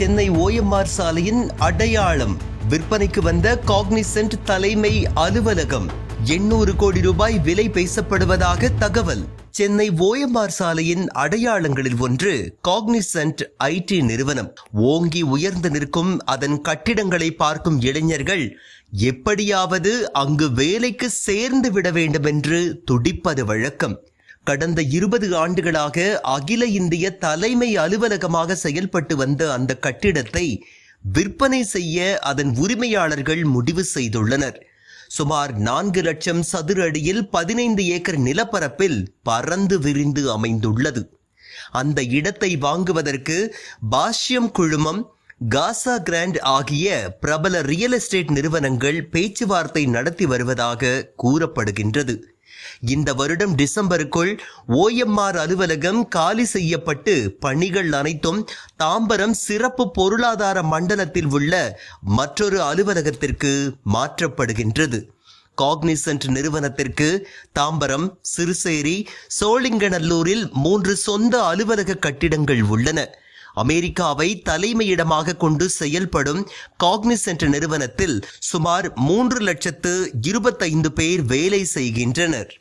Chennai OMR சாலையின் அடையாளம். விற்பனைக்கு வந்த காக்னிசென்ட் தலைமை அலுவலகம். எண்ணூறு கோடி ரூபாய் விலை பேசப்படுவதாக தகவல். சென்னை ஓஎம்ஆர் சாலையின் அடையாளங்களில் ஒன்று காக்னிசென்ட் ஐடி நிறுவனம். ஓங்கி உயர்ந்து நிற்கும் அதன் கட்டிடங்களை பார்க்கும் இளைஞர்கள் எப்படியாவது அங்கு வேலைக்கு சேர்ந்து விட வேண்டும் என்று துடிப்பது வழக்கம். கடந்த இருபது ஆண்டுகளாக அகில இந்திய தலைமை அலுவலகமாக செயல்பட்டு வந்த அந்த கட்டிடத்தை விற்பனை செய்ய அதன் உரிமையாளர்கள் முடிவு செய்துள்ளனர். சுமார் நான்கு லட்சம் சதுர அடியில் பதினைந்து ஏக்கர் நிலப்பரப்பில் பறந்து விரிந்து அமைந்துள்ளது. அந்த இடத்தை வாங்குவதற்கு பாஷ்யம் குழுமம் காசா கிராண்ட் ஆகிய பிரபல ரியல் எஸ்டேட் நிறுவனங்கள் பேச்சுவார்த்தை நடத்தி வருவதாக கூறப்படுகின்றது. இந்த வருடம் டிசம்பருக்குள் ஓஎம்ஆர் அலுவலகம் காலி செய்யப்பட்டு பணிகள் அனைத்தும் தாம்பரம் சிறப்பு பொருளாதார மண்டலத்தில் உள்ள மற்றொரு அலுவலகத்திற்கு மாற்றப்படுகின்றது. காக்னிசன்ட் நிறுவனத்திற்கு தாம்பரம் சிறுசேரி சோழிங்கநல்லூரில் மூன்று சொந்த அலுவலக கட்டிடங்கள் உள்ளன. அமெரிக்காவை தலைமையிடமாக கொண்டு செயல்படும் காக்னிசென்ட் நிறுவனத்தில் சுமார் மூன்று லட்சத்து இருபத்தைந்து பேர் வேலை செய்கின்றனர்.